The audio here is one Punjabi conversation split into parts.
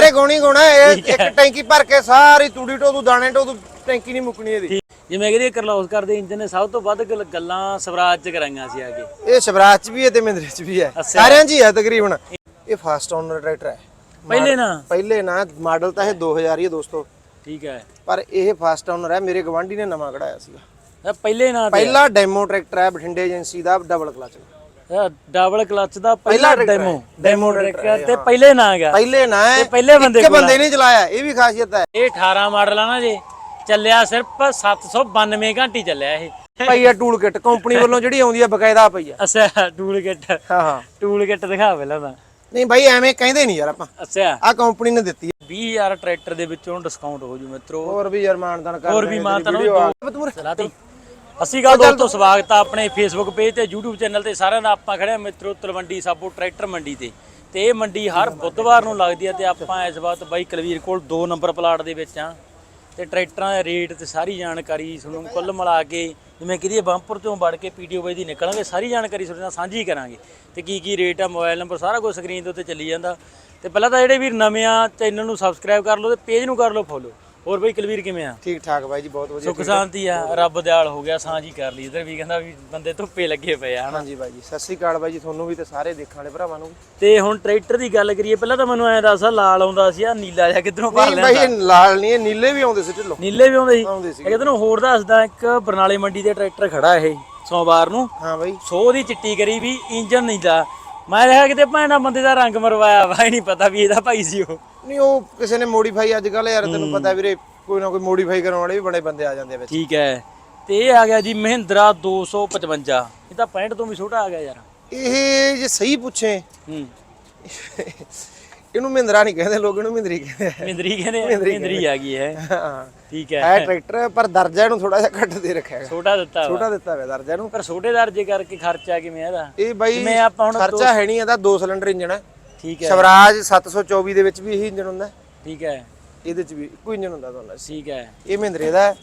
ਸਾਰੇ ਗੁਣ ਗੁਣ ਇਹ ਇੱਕ ਟੈਂਕੀ ਭਰ ਕੇ ਸਾਰੀ ਤੂੜੀ ਟੋਦੂ ਦਾਣੇ ਟੋਦੂ ਟੈਂਕੀ ਨਹੀਂ ਮੁੱਕਣੀ ਇਹਦੀ। ਜਿਵੇਂ ਕਿ ਕਰਲੋਸ ਕਰਦੇ ਇੰਜਨ ਨੇ ਸਭ ਤੋਂ ਵੱਧ ਗੱਲ- ਗੱਲਾਂ ਸਵਰਾਜ ਚ ਕਰਾਈਆਂ ਸੀ ਆ ਕੇ ਇਹ ਸ਼ਿਵਰਾਜ ਚ ਵੀ ਹੈ ਤੇ ਮਹਿੰਦਰੇ ਚ ਵੀ ਹੈ। ਅੱਛਾ। ਸਾਰਿਆਂ 'ਚ ਹੀ ਹੈ ਤਕਰੀਬਨ। ਇਹ ਫਾਸਟ ਓਨਰ ਟਰੈਕਟਰ ਹੈ। ਪਹਿਲੇ ਨਾ। ਪਹਿਲੇ ਨਾ ਮਾਡਲ ਤਾਂ ਇਹ 2000 ਹੀ ਹੈ ਦੋਸਤੋ। ਠੀਕ ਹੈ। ਪਰ ਇਹ ਫਾਸਟ ਓਨਰ ਹੈ ਮੇਰੇ ਗਵਾਂਢੀ ਨੇ ਨਵਾਂ ਕਢਾਇਆ ਸੀਗਾ। ਇਹ ਪਹਿਲੇ ਨਾ ਪਹਿਲਾ ਡੈਮੋ ਟਰੈਕਟਰ ਹੈ ਬਠਿੰਡੇ ਏਜੰਸੀ ਦਾ ਡਬਲ ਕਲਚ ਡਬਲ ਕਲਚ ਦਾ ਪਹਿਲਾ ਡੈਮੋ ਹੈ। ਡੈਮੋ ਟਰੈਕਟਰ ਤੇ ਪਹਿਲੇ ਨਾ ਗਿਆ ਪਹਿਲੇ ਨਾ ਹੈ। ਪਹਿਲੇ ਬੰਦੇ ਕੋਲ ਬੰਦੇ ਨੇ ਚਲਾਇਆ ਇਹ ਵੀ ਖਾਸੀਅਤ ਹੈ। ਇਹ 18 ਮਾਡਲ ਆ ਨਾ ਜੀ। ਚੱਲਿਆ ਸਿਰਫ 792 ਘੰਟੇ ਚੱਲਿਆ ਇਹ। ਹੈ ਟੂਲ ਕਿਟ ਕੰਪਨੀ ਵੱਲੋਂ ਜਿਹੜੀ ਆਉਂਦੀ ਹੈ ਬਕਾਇਦਾ ਪਈ ਹੈ। ਅੱਛਾ ਟੂਲ ਕਿੱਟ ਹਾਂ ਹਾਂ। ਟੂਲ ਕਿੱਟ ਦਿਖਾ ਪਹਿਲਾਂ ਤਾਂ। ਨਹੀਂ ਬਾਈ ਐਵੇਂ ਕਹਿੰਦੇ ਨਹੀਂ ਯਾਰ ਆਪਾਂ। ਅੱਛਾ। ਆ ਕੰਪਨੀ ਨੇ ਦਿੱਤੀ ਹੈ। 20000 ਟਰੈਕਟਰ ਦੇ ਵਿੱਚੋਂ ਡਿਸਕਾਊਂਟ ਹੋ ਜੂ ਮਿੱਤਰੋ। ਹੋਰ ਵੀ ਯਾਰ ਮਾਨਦਾਨ ਕਰ ਹੋਰ ਵੀ ਮਾਨਤਾਨ ਵੀਡੀਓ ਚਲਾਤੀ ਅਸੀਂ ਗੱਲ ਦੋਸਤੋ ਸਵਾਗਤ ਆ ਆਪਣੇ ਫੇਸਬੁੱਕ ਪੇਜ ਤੇ YouTube ਚੈਨਲ ਤੇ। ਸਾਰਿਆਂ ਦਾ ਆਪਾਂ ਖੜੇ ਆ ਮਿੱਤਰੋ ਤਲਵੰਡੀ ਸਾਬੋ ਟਰੈਕਟਰ ਮੰਡੀ ਤੇ। ਤੇ ਇਹ ਮੰਡੀ ਹਰ ਬੁੱਧਵਾਰ ਨੂੰ ਲੱਗਦੀ ਹੈ ਤੇ ਆਪਾਂ ਇਸ ਵਕਤ ਬਾਈ ਕੁਲਵੀਰ ਕੋਲ 2 ਨੰਬਰ ਪਲਾਟ ਦੇ ਵਿੱਚ ਆ। ਤੇ ਟਰੈਕਟਰਾਂ ਦੇ ਰੇਟ ਤੇ ਸਾਰੀ ਜਾਣਕਾਰੀ ਤੁਹਾਨੂੰ ਕੁੱਲ ਮਿਲਾ ਕੇ ਜਿਵੇਂ ਕਿ ਬੰਪਰ ਤੋਂ ਵੜ ਕੇ ਪੀਡੀਓ ਬਾਈ ਦੀ ਨਿਕਲਾਂਗੇ ਸਾਰੀ ਜਾਣਕਾਰੀ ਤੁਹਾਡੇ ਨਾਲ ਸਾਂਝੀ ਕਰਾਂਗੇ। ਤੇ ਕੀ ਕੀ ਰੇਟ ਆ ਮੋਬਾਈਲ ਨੰਬਰ ਸਾਰਾ ਕੁਝ ਸਕਰੀਨ ਦੇ ਉੱਤੇ ਚੱਲੀ ਜਾਂਦਾ। ਤੇ ਪਹਿਲਾਂ ਤਾਂ ਜਿਹੜੇ ਵੀਰ ਨਵੇਂ ਆ ਚੈਨਲ ਨੂੰ ਸਬਸਕ੍ਰਾਈਬ ਕਰ ਲਓ ਤੇ ਪੇਜ ਨੂੰ ਕਰ ਲਓ ਫੋਲੋ ਹੋਰ ਬਾਈ ਕੁਲਵੀਰ ਕਿਵੇਂ ਆ? ਠੀਕ ਠਾਕ ਬਾਈ ਜੀ ਬਹੁਤ ਵਧੀਆ ਸੁੱਖ ਸ਼ਾਂਤੀ ਆ ਰੱਬ ਦਿਆਲ ਹੋ ਗਿਆ ਸਾਂਝੀ ਕਰ ਲਈ। ਇਧਰ ਵੀ ਕਹਿੰਦਾ ਵੀ ਬੰਦੇ ਧੁੱਪੇ ਲੱਗੇ ਪਏ ਆ ਹਾਂਜੀ ਬਾਈ ਜੀ ਸਤਿ ਸ੍ਰੀ ਅਕਾਲ ਬਾਈ ਜੀ ਤੁਹਾਨੂੰ ਵੀ ਤੇ ਸਾਰੇ ਦੇਖਣ ਵਾਲੇ ਭਰਾਵਾਂ ਨੂੰ। ਤੇ ਹੁਣ ਟਰੈਕਟਰ ਦੀ ਗੱਲ ਕਰੀਏ ਪਹਿਲਾਂ ਤਾਂ ਮੈਨੂੰ ਐਂ ਦੱਸ ਲਾਲ ਆਉਂਦਾ ਸੀ ਆ ਨੀਲਾ ਜਿਹਾ ਕਿੱਧਰੋਂ ਭਰ ਨਹੀਂ ਲਿਆ ਬਾਈ ਇਹ ਲਾਲ ਨਹੀਂ ਇਹ ਨੀਲੇ ਵੀ ਆਉਂਦੇ ਸੀ ਢਿੱਲੋਂ। ਨੀਲੇ ਵੀ ਆਉਂਦੇ ਸੀ? ਇੱਕ ਤੈਨੂੰ ਹੋਰ ਦੱਸਦਾ ਇੱਕ ਬਰਨਾਲੇ ਮੰਡੀ ਤੇ ਟਰੈਕਟਰ ਖੜਾ ਇਹ ਸੋਮਵਾਰ ਨੂੰ। ਹਾਂ ਬਾਈ। ਸੋ ਦੀ ਚਿੱਟੀ ਕਰੀ ਵੀ ਇੰਜਨ ਨਹੀਂ ਦਾ ਮੈਂ ਕਿਹਾ ਕਿਤੇ ਭੈਣਾ ਬੰਦੇ ਦਾ ਰੰਗ ਮਰਵਾਇਆ ਵਾ ਇਹ ਨਹੀਂ ਪਤਾ ਵੀ ਇਹਦਾ ਭਾਈ ਸੀ ਉਹ। ਨਹੀਂ ਉਹ ਕਿਸੇ ਨੇ ਮੋਡੀਫਾਈ ਅੱਜ ਕੱਲ ਯਾਰ ਤੈਨੂੰ ਪਤਾ ਵੀਰੇ ਕੋਈ ਨਾ ਕੋਈ ਮੋਡੀਫਾਈ ਕਰਾਉਣ ਵਾਲੇ ਵੀ ਬੜੇ ਬੰਦੇ ਆ ਜਾਂਦੇ ਆ ਵਿੱਚ। ਠੀਕ ਹੈ। ਤੇ ਇਹ ਆ ਗਿਆ ਜੀ ਮਹਿੰਦਰਾ 255 ਇਹ ਤਾਂ 65 ਤੋਂ ਵੀ ਛੋਟਾ ਆ ਗਿਆ ਯਾਰ। ਇਹ ਜੇ ਸਹੀ ਪੁੱਛੇ ਹੂੰ। ਇਹਨੂੰ ਮਹਿੰਦਰਾ ਨਹੀਂ ਕਹਿੰਦੇ ਲੋਕ ਇਹਨੂੰ ਮਹਿੰਦਰੀ ਕਹਿੰਦੇ ਆ। ਮਿੰਦਰੀ ਕਹਿੰਦੇ ਆ, ਮਿੰਦਰੀ ਆ। ਗਈ ਹੈ। ਹਾਂ। ਠੀਕ ਹੈ। ਹੈ ਟਰੈਕਟਰ ਪਰ ਦਰਜਾ ਇਹਨੂੰ ਥੋੜਾ ਜਿਹਾ ਘੱਟ ਦੇ ਰੱਖਿਆ ਹੈਗਾ। ਛੋਟਾ ਦਿੱਤਾ ਛੋਟਾ ਦਿੱਤਾ ਹੋਇਆ ਦਰਜਾ ਇਹਨੂੰ। ਪਰ ਛੋਟੇ ਦਰਜੇ ਕਰਕੇ ਖਰਚਾ ਕਿਵੇਂ ਇਹਦਾ? ਇਹ ਬਾਈ ਜਿਵੇਂ ਆਪਾਂ ਹੁਣ ਖਰਚਾ ਹੈ ਨਹੀਂ ਇਹਦਾ ਦੋ ਸਿਲੰਡਰ ਇੰਜਣ ਹੈ। ਠੀਕ ਹੈ। ਸਵਰਾਜ 724 ਦੇ ਵਿੱਚ ਵੀ ਇਹੀ ਇੰਜਣ ਹੁੰਦਾ ਹੈ। ਠੀਕ ਹੈ। ਇਹਦੇ ਚ ਵੀ ਇੱਕੋ ਇੰਜਣ ਹੁੰਦਾ 'ਚ। ਠੀਕ ਹੈ। ਇਹ ਮਹਿੰਦਰੇ ਦਾ ਹੈ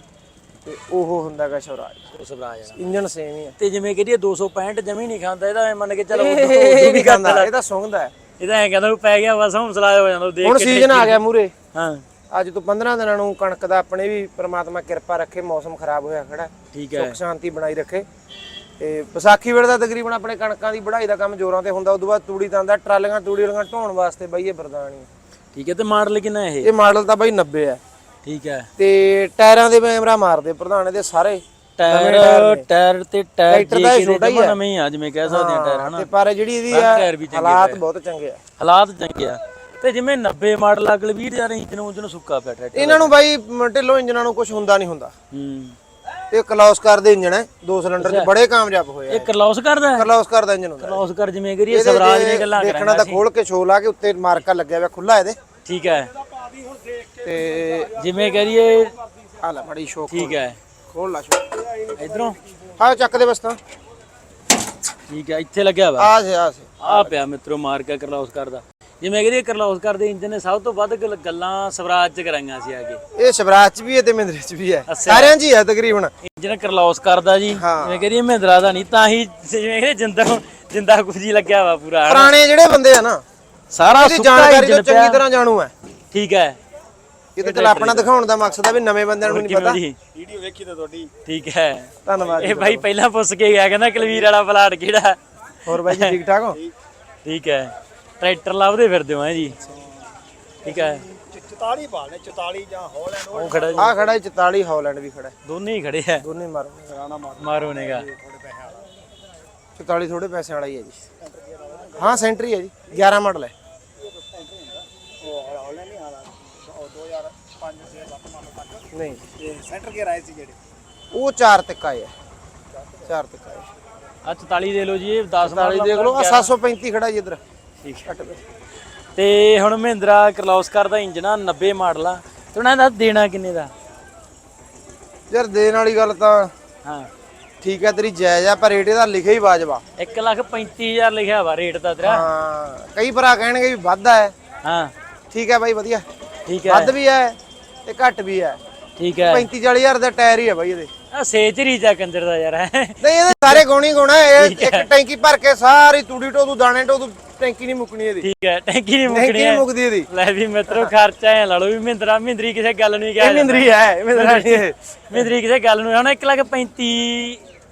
ਤੇ ਉਹ ਹੁੰਦਾਗਾ ਸਵਰਾਜ। ਉਹ ਸਵਰਾਜ ਇੰਜਣ ਸੇਮ ਹੀ ਹੈ। ਤੇ ਜਿਵੇਂ ਕਹਦੀਏ 265 ਜਮੀ ਨਹੀਂ ਖਾਂਦਾ ਇਹਦਾ ਐਂ ਮੰਨ ਕੇ ਚੱਲ ਇਹ ਉਦੋਂ ਵੀ ਖਾਂਦਾ ਇਹ ਤਾਂ ਸੁੰਘਦਾ ਹੈ। ਇਹਦਾ ਐਂ ਕਹਿੰਦਾ ਪੈ ਗਿਆ ਬਸ ਹੌਸਲਾ ਹੋ ਜਾਂਦਾ ਉਹ ਦੇਖ ਹੁਣ ਕੇ ਸੀਜ਼ਨ ਆ ਗਿਆ ਮੂਰੇ। ਹਾਂ। ਅੱਜ ਤੋਂ 15 ਦਿਨਾਂ ਨੂੰ ਕਣਕ ਦਾ ਆਪਣੇ ਵੀ ਪ੍ਰਮਾਤਮਾ ਕਿਰਪਾ ਰੱਖੇ ਮੌਸਮ ਖਰਾਬ ਹੋਇਆ ਖੜਾ ਹੈ। ਠੀਕ ਹੈ। ਸੁੱਖ ਸ਼ਾਂਤੀ ਬਣਾਈ ਰੱਖੇ। ਤੇ ਵਿਸਾਖੀ ਵੇਲੇ ਦਾ ਤਕਰੀਬਨ ਆਪਣੇ ਕਣਕਾਂ ਦੀ ਵਢਾਈ ਦਾ ਕੰਮ ਜ਼ੋਰਾਂ ਤੇ ਹੁੰਦਾ ਉਦੋਂ ਬਾਅਦ ਤੂੜੀ ਤਾਂ ਦਾ ਟਰਾਲੀਆਂ ਤੂੜੀ ਵਾਲੀਆਂ ਢੋਣ ਵਾਸਤੇ ਬਈ ਇਹ ਬਰਦਾਨੀ ਠੀਕ ਹੈ ਤੇ ਮਾਡਲ ਕਿੰਨਾ ਇਹ? ਇਹ ਮਾਡਲ ਤਾਂ ਬਾਈ 90 ਹੈ। ਠੀਕ ਹੈ। ਤੇ ਟਾਇਰਾਂ ਦੇ ਮੈਮਰਾ ਮਾਰਦੇ ਪ੍ਰਧਾਨ ਦੇ ਸਾਰੇ। ਟਾਇਰ ਟਾਇਰ ਤੇ ਟਾਇਰ ਜੇ ਛੋਟਾ ਹੀ। ਨਵੇਂ ਆ ਜਿਵੇਂ ਕਹਿ ਸਕਦੇ ਆ ਟਾਇਰ ਹਨਾ। ਤੇ ਪਰ ਜਿਹੜੀ ਇਹਦੀ ਆ ਹਾਲਾਤ ਬਹੁਤ ਚੰਗੇ ਆ। ਹਾਲਾਤ ਚੰਗੇ ਆ। ਤੇ ਜਿਵੇਂ 90 ਮਾਡਲ ਅਗਲ 20 ਹਜ਼ਾਰ ਇੰਜਨ ਉਂਜਨ ਸੁੱਕਾ ਪਿਆ ਟਰੈਕਟਰ ਇਹਨਾਂ ਨੂੰ ਬਾਈ ਢਿੱਲੋਂ ਇੰਜਨਾਂ ਨੂੰ ਕੁਝ ਹੁੰਦਾ ਨਹੀਂ ਹੁੰਦਾ। ਹੂੰ। ਇਹ ਕਲੌਸਕਰ ਦੇ ਇੰਜਣ ਹੈ ਦੋ ਸਿਲੰਡਰ ਚ ਬੜੇ ਕਾਮਯਾਬ ਹੋਏ ਆ ਇਹ ਕਰਲੌਸ ਕਰਦਾ ਹੈ? ਕਲੌਸਕਰ ਦਾ ਇੰਜਨ ਹੁੰਦਾ ਕਰਲੌਸ ਕਰ ਜਿਵੇਂ ਕਰੀਏ ਸਵਰਾਜ ਨੇ ਗੱਲਾਂ ਦੇਖਣਾ ਕਰਾਂਗਾ ਤਾਂ ਖੋਲ ਕੇ ਛੋ ਲਾ ਕੇ ਉੱਤੇ ਮਾਰਕਾ ਲੱਗਿਆ ਹੋਇਆ ਖੁੱਲਾ ਇਹਦੇ। ਠੀਕ ਹੈ। ਤੇ ਜਿਵੇਂ ਕਰੀਏ ਆ ਲੈ ਬੜੀ ਸ਼ੋਕ ਠੀਕ ਹੈ। ਖੋਲ ਲਾ ਸ਼ੋਕ। ਇਧਰੋਂ? ਹਾਂ ਚੱਕ ਦੇ ਬਸ ਤਾਂ। ਠੀਕ ਹੈ ਇੱਥੇ ਲੱਗਿਆ ਵਾ। ਆ ਸੇ ਆ ਸੇ ਆ ਪਿਆ ਮਿੱਤਰੋ ਮਾਰ ਕੇ ਕਰਲੌਸ ਕਰਦਾ ਜਿਵੇਂ ਕਰੀਏ ਕਰਲੌਸ ਕਰਦੇ ਇੰਜਨ ਨੇ ਸਭ ਤੋਂ ਵੱਧ ਗੱਲ- ਗੱਲਾਂ ਸਵਰਾਜ ਚ ਕਰਾਈਆਂ ਸੀ ਆਗੇ ਇਹ ਸ਼ਿਵਰਾਜ ਚ ਵੀ ਹੈ ਤੇ ਮਹਿੰਦਰੇ ਚ ਵੀ ਹੈ। ਅੱਛਾ। ਸਾਰਿਆਂ ਚ ਹੀ ਹੈ ਤਕਰੀਬਨ। ਇੰਜਨ ਕਰਲੌਸ ਕਰਦਾ ਜੀ ਹਾਂ। ਜਿਵੇਂ ਕਰੀਏ ਮਹਿੰਦਰਾ ਦਾ ਨਹੀਂ ਤਾਂ ਹੀ ਜਿਵੇਂ ਕਰੀਏ ਜਿੰਦਾ ਜਿੰਦਾ ਕੁਜੀ ਲੱਗਿਆ ਵਾ ਪੂਰਾ। ਪੁਰਾਣੇ ਜਿਹੜੇ ਬੰਦੇ ਆ ਨਾ ਸਾਰਾ ਇਹਦੀ ਸੁੱਕਾ ਜਾਣਕਾਰੀ ਇੰਜਨ ਚੰਗੀ ਪਿਆ ਤਰ੍ਹਾਂ ਜਾਣੂ ਹੈ। ਠੀਕ ਹੈ। ਇਹ ਤਾਂ ਚਲ ਆਪਣਾ ਦਿਖਾਉਣ ਦਾ ਮਕਸਦ ਹੈ ਵੀ ਨਵੇਂ ਬੰਦਿਆਂ ਨੂੰ ਨਹੀਂ ਕਿਵੇਂ ਪਤਾ। ਜੀ ਵੀਡੀਓ ਵੇਖੀ ਤਾਂ ਤੁਹਾਡੀ। ਠੀਕ ਹੈ। ਧੰਨਵਾਦ ਇਹ ਭਾਈ ਪਹਿਲਾਂ ਪੁੱਛ ਕੇ ਗਿਆ ਕਹਿੰਦਾ ਕਲਵੀਰ ਵਾਲਾ ਪਲਾਟ ਕਿਹੜਾ? ਹੋਰ ਬਾਈ ਜੀ ਠੀਕ ਠਾਕ ਹੋ? ਠੀਕ ਹੈ। ਟਰੈਕਟਰ ਲੱਭਦੇ ਫਿਰਦੇ ਹੋ ਹੈ ਜੀ। ਠੀਕ ਹੈ। 44 ਬਾਲ ਨੇ 44 ਜਾਂ ਹੌਲੈਂਡ ਉਹ ਖੜਾ ਜੀ। ਆ ਖੜਾ ਹੈ 44 ਹਾਲੈਂਡ ਵੀ ਖੜਾ। ਹੈ ਦੋਨੇ ਹੀ ਖੜੇ ਆ। ਦੋਨੇ ਮਾਰੋ। ਰਾਣਾ ਮਾਰ ਮਾਰੋ ਨੇਗਾ ਥੋੜੇ ਪੈਸੇ ਵਾਲਾ। 44 ਥੋੜੇ ਪੈਸੇ ਵਾਲਾ ਹੀ ਹੈ ਜੀ। ਹਾਂ ਸੈਂਟਰੀ ਹੈ ਜੀ 11 ਮਾਡਲ ਹੈ। ਉਹ ਹੌਲੈਂਡ ਨਹੀਂ ਹਾਲਾ ਉਹ 2005 ਸੇ 7 ਮਾਡਲ ਤੱਕ। ਨਹੀਂ। ਇਹ ਸੈਂਟਰ ਗੇਅਰ ਆਏ ਸੀ ਜਿਹੜੇ? ਉਹ 4 ਤੱਕ ਆਏ ਹੈ। 4 ਤੱਕ ਆਏ ਆ 44 ਦੇ ਲਓ ਜੀ ਇਹ 10 44 ਦੇਖ ਲਓ ਆ 735 ਖੜਾ ਜੀ ਇਧਰ। ਠੀਕ ਹੈ। ਤੇ ਹੁਣ ਮਹਿੰਦਰਾ ਕਰਲੌਸ ਕਰਦਾ ਇੰਜਨ ਆ 90 ਮਾਡਲ ਆ। ਤੇ ਉਹਨਾਂ ਦਾ ਦੇਣਾ ਕਿੰਨੇ ਦਾ? ਯਾਰ ਦੇਣ ਵਾਲੀ ਗੱਲ ਤਾਂ ਹਾਂ। ਠੀਕ ਹੈ ਤੇਰੀ ਜਾਇਜ਼ ਆ ਪਰ ਰੇਟ ਇਹਦਾ ਲਿਖਿਆ ਹੀ ਵਾਜਬਾ 1 ਲੱਖ 35000 ਲਿਖਿਆ ਵਾ ਰੇਟ ਦਾ ਤੇਰਾ। ਹਾਂ ਕਈ ਭਰਾ ਕਹਿਣਗੇ ਵੀ ਵੱਧ ਹੈ ਹਾਂ। ਠੀਕ ਹੈ ਬਾਈ ਵਧੀਆ। ਠੀਕ ਹੈ। ਵੱਧ ਵੀ ਹੈ ਤੇ ਘੱਟ ਵੀ ਹੈ ਠੀਕ ਹੈ। 35 40 ਹਜ਼ਾਰ ਦਾ ਟਾਇਰ ਹੀ ਹੈ ਬਾਈ ਇਹਦੇ। ਆ ਸੇਚਰੀ ਜਾ ਕੰਜਰ ਦਾ ਯਾਰ। ਹੈ ਨਹੀਂ ਇਹਦੇ ਸਾਰੇ ਗੁਣ ਗੁਣ ਇਹ ਇੱਕ ਟੈਂਕੀ ਭਰ ਕੇ ਸਾਰੀ ਤੂੜੀ ਟੋਦੂ ਦਾਣੇ ਟੋਦੂ ਟੈਂਕੀ ਨਹੀਂ ਮੁੱਕਣੀ ਇਹਦੀ। ਠੀਕ ਹੈ ਟੈਂਕੀ ਨਹੀਂ ਟੈਂਕੀ ਮੁੱਕਣੀ ਨਹੀਂ ਮੁੱਕਦੀ ਇਹਦੀ। ਲੈ ਵੀ ਮਿੱਤਰੋ ਖਰਚਾ ਐ ਲਾ ਲਓ ਵੀ ਮਹਿੰਦਰਾ ਮਹਿੰਦਰੀ ਕਿਸੇ ਗੱਲ ਨੂੰ ਹੀ ਕਿਹਾ ਇਹ ਮਿੰਦਰੀ ਹੈ ਮਿੰਦਰਾ ਨਹੀਂ ਇਹ। ਮਹਿੰਦਰੀ ਕਿਸੇ ਗੱਲ ਨੂੰ ਹੁਣ 1 ਲੱਖ 35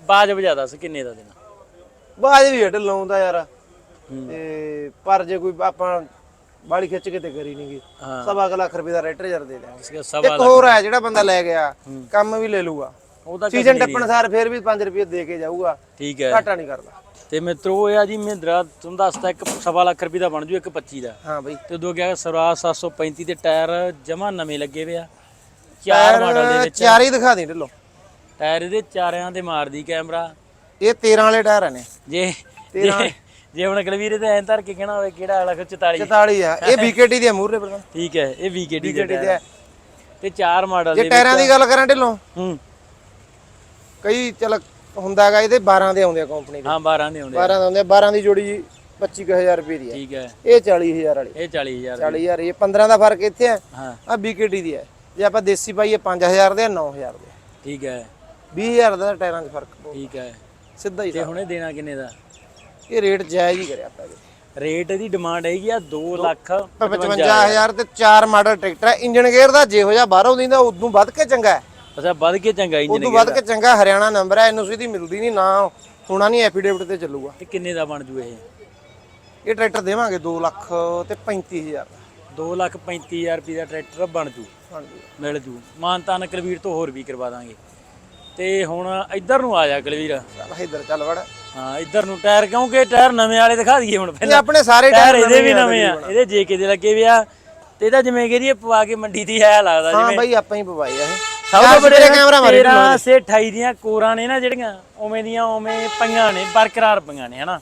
ਬਾਜ ਵਜਾ ਦੱਸ ਕਿੰਨੇ ਦਾ ਦੇਣਾ? ਬਾਜ ਵੀ ਹਟ ਲਾਉਂਦਾ ਯਾਰ। ਤੇ ਪਰ ਜੇ ਕੋਈ ਆਪਾਂ ਬਾਲੀ ਖਿੱਚ ਕੇ ਤੇ ਕਰੀ ਨਹੀਂਗੀ। ਸਵਾ ਲੱਖ ਰੁਪਏ ਦਾ ਰੇਟਰ ਜਰ ਦੇ ਦਿਆਂਗੇ। ਇੱਕ ਹੋਰ ਹੈ ਜਿਹੜਾ ਬੰਦਾ ਲੈ ਗਿਆ ਕੰਮ ਵੀ ਲੈ ਲੂਗਾ। ਉਹਦਾ ਸੀਜ਼ਨ ਟੱਪਣ ਸਾਰ ਫੇਰ ਵੀ 5 ਰੁਪਏ ਦੇ ਕੇ ਜਾਊਗਾ। ਠੀਕ ਹੈ। ਘਾਟਾ ਨਹੀਂ ਕਰਦਾ। ਤੇ ਮਿੱਤਰੋ ਇਹ ਆ ਜੀ ਮਹਿੰਦਰਾ ਤੁਹਾਨੂੰ ਦੱਸਦਾ ਇੱਕ ਸਵਾ ਲੱਖ ਰੁਪਏ ਦਾ ਬਣ ਜੂ ਇੱਕ 25 ਦਾ। ਹਾਂ ਬਈ। ਤੇ ਉਦੋਂ ਗਿਆ ਸਵਰਾਜ 735 ਦੇ ਟਾਇਰ ਜਮਾ ਨਵੇਂ ਲੱਗੇ ਵੇ ਆ। ਚਾਰ ਮਾਡਲ ਦੇ ਵਿੱਚ। ਚਾਰ ਹੀ ਦਿਖਾ ਦੇ ਢਿੱਲੋ। ਟਾਇਰ ਇਹਦੇ ਚਾਰਿਆਂ ਤੇ ਮਾਰਦੀ ਕੈਮਰਾ। ਇਹ 13 ਵਾਲੇ ਟਾਇਰ ਨੇ। ਜੇ ਜੇ- ਜੇ ਹੁਣ ਕਲਵੀਰ ਤੇ ਐਂ ਧਰ ਕੇ ਕਹਿਣਾ ਹੋਵੇ ਕਿਹੜਾ ਵਾਲਾ 44 44 ਆ। ਇਹ BKT ਦੀ ਮੂਹਰੇ ਪਰ। ਠੀਕ ਹੈ ਇਹ ਵੀਕੇਡੀ ਦੇ ਦੇ। ਤੇ ਚਾਰ ਮਾਡਲ ਜੇ ਦੇ ਟਾਇਰਾਂ ਦੀ ਗੱਲ ਕਰਾਂ ਢਿੱਲੋਂ। ਹੂੰ। ਕਈ ਚਲ ਹੁੰਦਾ ਹੈਗਾ ਇਹਦੇ 12 ਦੇ ਆਉਂਦੇ ਆ ਕੰਪਨੀ ਦੇ। ਹਾਂ 12 ਦੇ ਆਉਂਦੇ 12 ਦੇ ਆਉਂਦੇ ਆ 12 ਦੀ ਜੋੜੀ 25000 ਰੁਪਏ ਦੀ ਹੈ। ਠੀਕ ਹੈ। ਇਹ 40000 ਵਾਲੀ। ਇਹ 40000 40000 ਇਹ 15 ਦਾ ਫ਼ਰਕ ਇੱਥੇ ਆ ਹਾਂ। ਆ BKT ਦੀ ਹੈ। ਜੇ ਆਪਾਂ ਦੇਸੀ ਪਾਈਏ 5000 ਦੇ ਆ 9000 ਦੇ ਠੀਕ ਹੈ। 20000 ਦਾ ਟਾਇਰਾਂ 'ਚ ਫ਼ਰਕ ਠੀਕ ਹੈ। ਸਿੱਧਾ ਹੀ ਤੇ ਹੁਣ ਦੇਣਾ ਕਿੰਨੇ ਦਾ? ਇਹ ਰੇਟ ਜਾਇਜ਼ ਹੀ ਕਰਿਆ ਆਪਾਂ ਰੇਟ ਦੀ ਡਿਮਾਂਡ ਹੈਗੀ ਆ 2 ਲੱਖ 55000 ਤੇ ਚਾਰ ਮਾਡਲ ਟਰੈਕਟਰ ਹੈ। ਇੰਜਨ ਗੇਅਰ ਦਾ ਜਿਹੋ ਜਿਹਾ ਬਾਹਰੋਂ ਦਿੰਦਾ ਉਦੋਂ ਵੱਧ ਕੇ ਚੰਗਾ ਹੈ। ਅੱਛਾ ਵੱਧ ਕੇ ਚੰਗਾ ਇੰਜਨ ਉਦੋਂ ਵੱਧ ਕੇ ਚੰਗਾ ਹਰਿਆਣਾ ਨੰਬਰ ਹੈ ਐਨਓਸੀ ਦੀ ਮਿਲਦੀ ਨਹੀਂ ਨਾ ਹੋਣਾ ਨਹੀਂ ਐਫੀਡੇਵਿਟ ਤੇ ਚੱਲੂਗਾ। ਤੇ ਕਿੰਨੇ ਦਾ ਬਣ ਜੂ ਇਹ? ਇਹ ਟਰੈਕਟਰ ਦੇਵਾਂਗੇ 2 ਲੱਖ ਤੇ 35000 ਦਾ 2 ਲੱਖ 35000 ਰੁਪਏ ਦਾ ਟਰੈਕਟਰ ਬਣ ਜੂ। ਮਿਲ ਜੂ। ਮਾਨਤਾਨ ਕਲਵੀਰ ਤੋਂ ਹੋਰ ਵੀ ਕਰਵਾ ਦਾਂਗੇ। ਤੇ ਹੁਣ ਇੱਧਰ ਨੂੰ ਆ ਜਾ ਕਲਵੀਰ। ਚੱਲ ਇੱਧਰ ਚੱਲ ਵੜ। ਹਾਂ ਇੱਧਰ ਨੂੰ ਟਾਇਰ ਕਿਉਂਕਿ ਟਾਇਰ ਨਵੇਂ ਵਾਲੇ ਦਿਖਾ ਦਈਏ ਹੁਣ ਪਹਿਲਾਂ। ਆਪਣੇ ਸਾਰੇ ਟਾਇਰ ਇਹਦੇ ਵੀ ਨਵੇਂ ਆ ਇਹਦੇ ਜੇਕੇ ਦੇ ਲੱਗੇ ਵੀ ਆ। ਤੇ ਇਹਦਾ ਜਿਵੇਂ ਕਿ ਇਹ ਪਵਾ ਕੇ ਮੰਡੀ ਦੀ ਆਇਆ ਲੱਗਦਾ ਹਾਂ ਜਿਵੇਂ। ਬਾਈ ਆਪਾਂ ਹੀ ਪਵਾਈ ਆ ਇਹ। ਸਭ ਤੋਂ ਵੱਡੇ ਕੈਮਰਾ ਮਾਰੀ 13 ਸੇ 28 ਦੀਆਂ ਕੋਰਾਂ ਨੇ ਨਾ ਜਿਹੜੀਆਂ ਉਵੇਂ ਦੀਆਂ ਉਵੇਂ ਪਈਆਂ ਨੇ ਬਰਕਰਾਰ ਪਈਆਂ ਨੇ ਹਨਾ?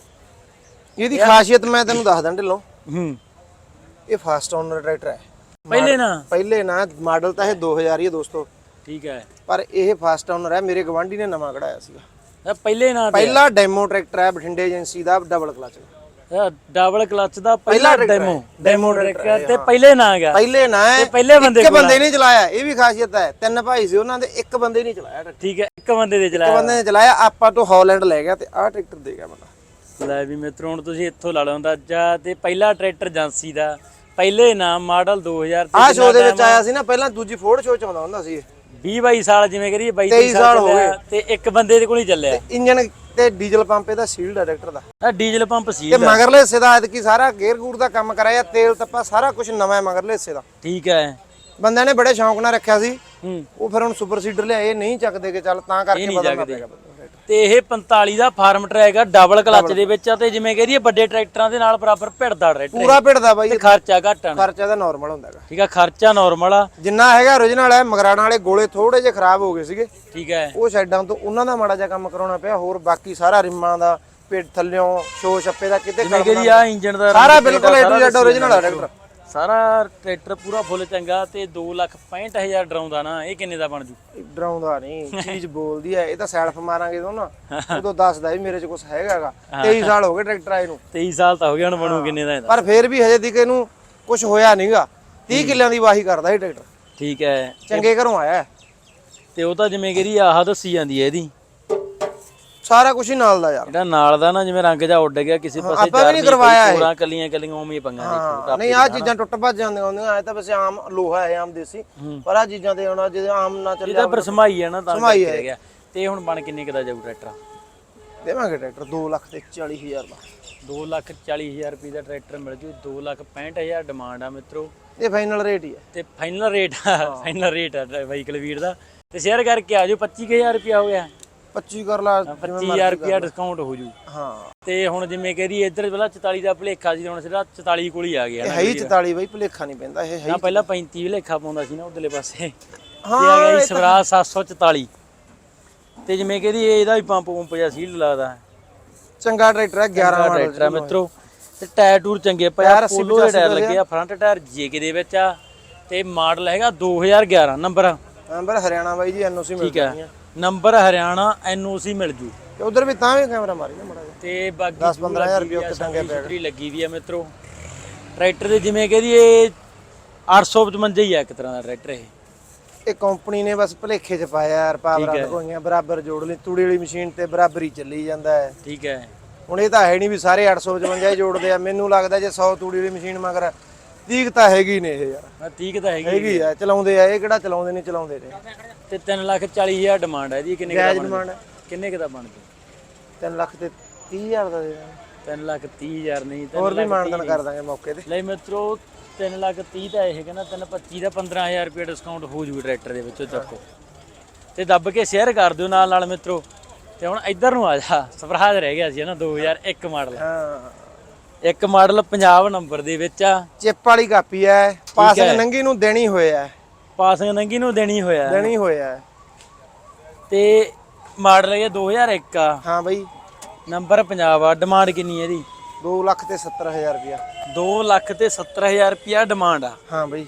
ਇਹਦੀ ਖਾਸੀਅਤ ਮੈਂ ਤੈਨੂੰ ਦੱਸ ਦਾਂ ਢਿੱਲੋਂ। ਹੂੰ। ਇਹ ਫਾਸਟ ਓਨਰ ਟਰੈਕਟਰ ਹੈ। ਪਹਿਲੇ ਨਾ। ਪਹਿਲੇ ਨਾ ਮਾਡਲ ਤਾਂ ਇਹ 2000 ਹੀ ਹੈ ਦੋਸਤੋ। ਠੀਕ ਹੈ। ਪਰ ਇਹ ਫਾਸਟ ਓਨਰ ਹੈ ਮੇਰੇ ਗਵਾਂਢੀ ਨੇ ਨਵਾਂ ਕਢਾਇਆ ਸੀਗਾ। ਪਹਿਲੇ ਨਾ ਪਹਿਲਾ ਡੈਮੋ ਟਰੈਕਟਰ ਹੈ ਬਠਿੰਡੇ ਏਜੰਸੀ ਦਾ ਡਬਲ ਕਲਚ ਡਬਲ ਕਲਚ ਦਾ ਪਹਿਲਾ ਡੈਮੋ। ਡੈਮੋ ਟਰੈਕਟਰ ਤੇ ਪਹਿਲੇ ਨਾ ਗਿਆ ਪਹਿਲੇ ਨਾ ਹੈ। ਇਹ ਪਹਿਲੇ ਬੰਦੇ ਇੱਕ ਬੰਦੇ ਨਹੀਂ ਚਲਾਇਆ ਇਹ ਵੀ ਖਾਸੀਅਤ ਹੈ। ਤਿੰਨ ਭਾਈ ਸੀ ਉਹਨਾਂ ਦੇ ਇੱਕ ਬੰਦੇ ਨਹੀਂ ਚਲਾਇਆ ਠੀਕ ਹੈ ਇੱਕ ਬੰਦੇ ਇੱਕ ਚਲਾਇਆ। ਬੰਦੇ ਨੇ ਚਲਾਇਆ ਆਪਾਂ ਤੋਂ ਹਾਲੈਂਡ ਲੈ ਗਿਆ ਤੇ ਆਹ ਟਰੈਕਟਰ ਦੇ ਗਿਆ ਮੈਨੂੰ ਲੈ ਵੀ ਮਿੱਤਰੋ ਹੁਣ ਤੁਸੀਂ ਇੱਥੋਂ ਲਾ ਲਓ ਅੰਦਾਜ਼ਾ ਤੇ ਪਹਿਲਾ ਟਰੈਕਟਰ ਏਜੰਸੀ ਦਾ। ਪਹਿਲੇ ਨਾਮ ਮਾਡਲ 2000 ਤੇ ਆਹ ਸ਼ੋਅ ਦੇ ਵਿੱਚ ਆਇਆ ਸੀ ਨਾ ਪਹਿਲਾਂ ਦੂਜੀ ਫੋਰਡ ਸ਼ੋਅ ਚ ਆਉਂਦਾ ਹੁੰਦਾ ਸੀ ਇਹ। 20 22 ਸਾਲ ਜਿਵੇਂ ਕਰੀਏ 22 23 ਸਾਲ ਹੋ ਚੱਲਿਆ ਤੇ ਇੱਕ ਬੰਦੇ ਦੇ ਕੋਲ ਹੀ ਚੱਲਿਆ। ਇੰਜਨ ਤੇ ਡੀਜ਼ਲ ਪੰਪ ਇਹਦਾ ਸੀਲਡ ਹੈ ਟਰੈਕਟਰ ਦਾ। ਆ ਡੀਜ਼ਲ ਪੰਪ ਸੀ ਤੇ ਮਗਰਲੇ ਹਿੱਸੇ ਦਾ ਐਤਕੀ ਸਾਰਾ ਗੇਅਰ ਗੂਰ ਦਾ ਕੰਮ ਕਰਾਇਆ ਤੇਲ ਤੱਪਾ ਸਾਰਾ ਕੁਝ ਨਵਾਂ ਹੈ ਮਗਰਲੇ ਹਿੱਸੇ ਦਾ। ਠੀਕ ਹੈ। ਬੰਦਿਆਂ ਨੇ ਬੜੇ ਸ਼ੌਂਕ ਨਾਲ ਰੱਖਿਆ ਸੀ। ਉਹ ਫਿਰ ਹੁਣ ਸੁਪਰ ਸੀਡਰ ਲਿਆ ਇਹ ਨਹੀਂ ਚੱਕਦੇ ਕਿ ਚੱਲ ਤਾਂ ਕਰਕੇ ਬਦਲਣਾ। ਪਏਗਾ। ਤੇ ਇਹ 45 ਦਾ ਫਾਰਮ ਟਰੈਕ ਆ ਡਬਲ ਕਲਚ ਦੇ ਵਿੱਚ ਆ ਤੇ ਜਿਵੇਂ ਕਹਦੀਏ ਵੱਡੇ ਟਰੈਕਟਰਾਂ ਦੇ ਨਾਲ ਬਰਾਬਰ ਭਿੜਦਾ ਟਰੈਕਟਰ ਪੂਰਾ ਭਿੜਦਾ ਬਾਈ। ਤੇ ਖਰਚਾ ਘੱਟ ਆ ਖਰਚਾ ਦਾ ਨਾਰਮਲ ਹੁੰਦਾ ਹੈਗਾ। ਠੀਕ ਆ ਖਰਚਾ ਨਾਰਮਲ ਆ। ਜਿੰਨਾ ਹੈਗਾ origignal ਹੈ ਮਗਰਾਣਾ ਵਾਲੇ ਗੋਲੇ ਥੋੜੇ ਜਿਹਾ ਖਰਾਬ ਹੋ ਗਏ ਸੀਗੇ। ਠੀਕ ਹੈ ਉਹ ਸਾਈਡਾਂ ਤੋਂ ਉਹਨਾਂ ਦਾ ਮਾੜਾ ਜਿਹਾ ਕੰਮ ਕਰਾਉਣਾ ਪਿਆ ਹੋਰ ਬਾਕੀ ਸਾਰਾ ਰਿਮਾਂ ਦਾ ਪੇਟ ਥੱਲਿਓਂ ਸ਼ੋ ਛੱਪੇ ਦਾ ਕਿਤੇ ਜਿਵੇਂ ਕੰਮ ਕਹਦੀ ਆ ਇੰਜਨ ਦਾ ਸਾਰਾ ਬਿਲਕੁਲ A to Z ਆ ਟਰੈਕਟਰ ਸਾਰਾ ਟਰੈਕਟਰ ਪੂਰਾ ਫੁੱਲ ਚੰਗਾ ਤੇ 265000 ਡਰਾਉਂਦਾ ਨਾ ਇਹ ਕਿੰਨੇ ਦਾ ਬਣ ਜੂ? ਡਰਾਉਂਦਾ ਨਹੀਂ ਚੀਜ਼ ਬੋਲਦੀ ਹੈ ਇਹ ਤਾਂ ਸੈਲਫ ਮਾਰਾਂਗੇ ਤੋਂ ਨਾ। ਉਦੋਂ ਦੱਸਦਾ ਵੀ ਮੇਰੇ 'ਚ ਕੁਝ ਹੈਗਾਗਾ 23 ਸਾਲ ਹੋ ਗਏ ਟਰੈਕਟਰ ਆਏ ਨੂੰ। 23 ਸਾਲ ਤਾਂ ਹੋ ਗਏ ਹੁਣ ਬਣੂ ਕਿੰਨੇ ਦਾ ਪਰ ਫੇਰ ਵੀ ਹਜੇ ਤੱਕ ਇਹਨੂੰ ਕੁਝ ਹੋਇਆ ਨਹੀਂਗਾ 30 ਕਿੱਲਿਆਂ ਦੀ ਵਾਹੀ ਕਰਦਾ ਇਹ ਟਰੈਕਟਰ। ਠੀਕ ਹੈ। ਚੰਗੇ ਘਰੋਂ ਆਇਆ। ਤੇ ਉਹ ਤਾਂ ਜਿਵੇਂ ਕਹਦੀ ਆਹ ਦੱਸੀ ਜਾਂਦੀ ਹੈ ਇਹਦੀ। ਸਾਰਾ ਕੁਝ ਹੀ ਨਾਲ ਦਾ ਯਾਰ। ਜਿਹੜਾ ਨਾਲ ਦਾ ਨਾ ਜਿਵੇਂ ਰੰਗ ਜਾ ਉੱਡ ਗਿਆ ਕਿਸੇ ਪਾਸੇ ਆਪਾਂ ਵੀ ਨਹੀਂ ਕਰਵਾਇਆ ਇਹ। ਪੂਰਾ ਕੱਲੀਆਂ ਕੱਲੀਆਂ ਉਵੇਂ ਹੀ ਪੰਗਾ ਦੇਖੋ ਹਾਂ, ਨਹੀਂ ਆ ਚੀਜ਼ਾਂ ਟੁੱਟ ਭੱਜ ਜਾਂਦੀਆਂ ਹੁੰਦੀਆਂ ਐ ਤਾਂ ਵੈਸੇ ਆਮ ਲੋਹਾ ਹੈ ਆਮ ਦੇਸੀ ਪਰ ਆ ਚੀਜ਼ਾਂ ਤੇ ਹੁਣ ਜਿਹਦੇ ਆਮ ਨਾ ਚੱਲਿਆ ਪਰ ਸਮਾਈ ਹੈ ਨਾ ਤਾਂ ਸਮਾਈ ਗਿਆ। ਤੇ ਹੁਣ ਬਣ ਕਿੰਨੇ ਕੁ ਦਾ ਜਾਊ ਟਰੈਕਟਰ? ਦੇਵਾਂਗੇ ਟਰੈਕਟਰ 2 ਲੱਖ ਤੇ 40000 ਦਾ। 2 ਲੱਖ 40000 ਰੁਪਏ ਦਾ ਟਰੈਕਟਰ ਮਿਲ ਜੂ 2 ਲੱਖ 65000 ਡਿਮਾਂਡ ਆ ਮਿੱਤਰੋ। ਇਹ ਫਾਈਨਲ ਰੇਟ ਹੀ ਹੈ। ਤੇ ਫਾਈਨਲ ਰੇਟ ਫਾਈਨਲ ਰੇਟ ਆ ਵਹੀਕਲ ਵੀਰ ਦਾ। ਤੇ ਸ਼ੇਅਰ ਕਰਕੇ ਆ ਜਾਓ 25000 ਰੁਪਿਆ ਹੋ ਗਿਆ। 25 ਕਰ ਲਾ 25000 ਰੁਪਿਆ ਡਿਸਕਾਊਂਟ ਹੋ ਜੂ। ਹਾਂ। ਤੇ ਹੁਣ ਜਿਵੇਂ ਕਹਦੀ ਇੱਧਰ ਪਹਿਲਾਂ 44 ਦਾ ਭਲੇਖਾ ਸੀ ਹੁਣ ਸਿੱਧਾ 44 ਕੋਲ ਹੀ ਆ ਗਿਆ ਇਹ ਨਾ ਹੈ ਹੀ 44 ਬਈ ਭੁਲੇਖਾ ਨਹੀਂ ਪੈਂਦਾ ਇਹ ਹੈ ਨਾ ਪਹਿਲਾਂ 35 ਭਲੇਖਾ ਪਾਉਂਦਾ ਸੀ ਨਾ ਉਧਰਲੇ ਪਾਸੇ। ਹਾਂ, ਤੇ ਆ ਗਿਆ ਜੀ ਸਵਰਾਜ 744 ਤੇ ਜਿਵੇਂ ਕਹਦੀ ਇਹਦਾ ਵੀ ਪੰਪ ਪੰਪ ਜਿਹਾ ਸੀਲ ਲੱਗਦਾ। ਚੰਗਾ ਟਰੈਕਟਰ ਹੈ 11 ਮਾਡਲ ਟਰੈਕਟਰ ਆ ਮਿੱਤਰੋ। ਤੇ ਟਾਇਰ ਟੂਰ ਚੰਗੇ ਪਏ ਆ ਪੋਲੋ ਦੇ ਟਾਇਰ ਲੱਗੇ ਆ ਫਰੰਟ ਟਾਇਰ ਜੇਕੇ ਦੇ ਵਿੱਚ ਆ। ਤੇ ਮਾਡਲ ਹੈਗਾ 2011 ਨੰਬਰ। ਨੰਬਰ ਹਰਿਆਣਾ ਬਾਈ ਜੀ ਐਨਓਸੀ ਮਿਲ ਠੀਕ ਹੈ ਨੰਬਰ ਹਰਿਆਣਾ ਐਨਓਸੀ ਮਿਲ ਜੂ। ਤੇ ਉਧਰ ਵੀ ਤਾਂ ਵੀ ਕੈਮਰਾ ਮਾਰੀ ਨਾ ਮੜਾ ਤੇ ਬਾਕੀ 10-15000 ਰੁਪਏ ਉੱਤੇ ਟੰਗੇ ਬੈਟਰੀ ਲੱਗੀ ਵੀ ਆ ਮਿੱਤਰੋ। ਟਰੈਕਟਰ ਦੇ ਜਿਵੇਂ ਕਹਦੀ ਇਹ 855 ਹੀ ਆ ਇੱਕ ਤਰ੍ਹਾਂ ਦਾ ਟਰੈਕਟਰ ਇਹ। ਇਹ ਕੰਪਨੀ ਨੇ ਬਸ ਭਲੇਖੇ ਚ ਪਾਇਆ ਯਾਰ ਪਾਵਰਾਂ ਲਗੋਈਆਂ ਬਰਾਬਰ ਜੋੜ ਲਈ ਤੂੜੀ ਵਾਲੀ ਮਸ਼ੀਨ ਤੇ ਬਰਾਬਰ ਹੀ ਚੱਲੀ ਜਾਂਦਾ ਹੈ। ਠੀਕ ਹੈ। ਹੁਣ ਇਹ ਤਾਂ ਹੈ ਨਹੀਂ ਵੀ ਸਾਰੇ 855 ਹੀ ਜੋੜਦੇ ਆ। ਮੈਨੂੰ ਲੱਗਦਾ ਜੇ 100 ਤੂੜੀ ਵਾਲੀ ਮਸ਼ੀਨ ਮਗਰ ਤੀਕ ਤਾਂ ਹੈਗੀ ਨੇ ਇਹ ਯਾਰ। ਹਾਂ ਠੀਕ ਤਾਂ ਹੈਗੀ ਹੈਗੀ ਆ ਚਲਾਉਂਦੇ ਆ ਇਹ ਕਿਹੜਾ ਚਲਾਉਂਦੇ ਨਹੀਂ ਚਲਾਉਂਦੇ ਨੇ। ਤੇ 3 ਲੱਖ 40 ਹਜ਼ਾਰ ਡਿਮਾਂਡ ਹੈ ਜੀ ਕਿੰਨੇ ਜਾਇਜ਼ ਕਿਦਾ ਡਿਮਾਂਡ ਕਿੰਨੇ ਕਿਦਾ ਬਣ ਜੂ 3 ਲੱਖ ਤੇ 30000 ਦਾ ਦੇ ਦਾਂਗੇ 3 ਲੱਖ 30 ਹਜ਼ਾਰ ਨਹੀਂ ਤਿੰਨ ਹੋਰ ਵੀ ਲੱਖ ਮਾਨਦਨ। ਕਰ ਦਾਂਗੇ ਮੌਕੇ ਤੇ। ਲੈ ਮਿੱਤਰੋ 3 ਲੱਖ 30 ਦਾ ਇਹ ਕਹਿੰਦਾ 3 25 ਦਾ 15000 ਰੁਪਏ ਡਿਸਕਾਊਂਟ ਹੋ ਜੂ ਟਰੈਕਟਰ ਦੇ ਵਿੱਚੋਂ ਚੱਕੋ। ਤੇ ਦੱਬ ਕੇ ਸ਼ੇਅਰ ਕਰ ਦਿਓ ਨਾਲ ਨਾਲ ਮਿੱਤਰੋ। ਤੇ ਹੁਣ ਇੱਧਰ ਨੂੰ ਆ ਜਾ। ਸਵਰਾਜ ਰਹਿ ਗਿਆ ਸੀ ਨਾ 2001 ਮਾਡਲ ਹਾਂ। ਇੱਕ ਮਾਡਲ ਪੰਜਾਬ ਨੰਬਰ ਦੇ ਵਿੱਚ ਆ। ਚਿੱਪ ਵਾਲੀ ਕਾਪੀ ਐ। ਪਾਸਿੰਗ ਨੰਗੀ ਨੂੰ ਦੇਣੀ ਹੋਇਆ ਪਾਸਿੰਗ ਨੰਗੀ ਨੂੰ ਦੇਣੀ ਹੋਇਆ ਦੇਣੀ ਹੋਇਆ ਤੇ ਮਾਡਲ ਇਹ 2001 ਆ। ਹਾਂ ਬਈ। ਨੰਬਰ ਪੰਜਾਬ ਆ ਡਿਮਾਂਡ ਕਿੰਨੀ ਹੈ ਇਹਦੀ? 2 ਲੱਖ ਤੇ 70000 ਰੁਪਇਆ। 2 ਲੱਖ ਤੇ 70000 ਰੁਪਿਆ ਡਿਮਾਂਡ ਆ। ਹਾਂ ਬਈ।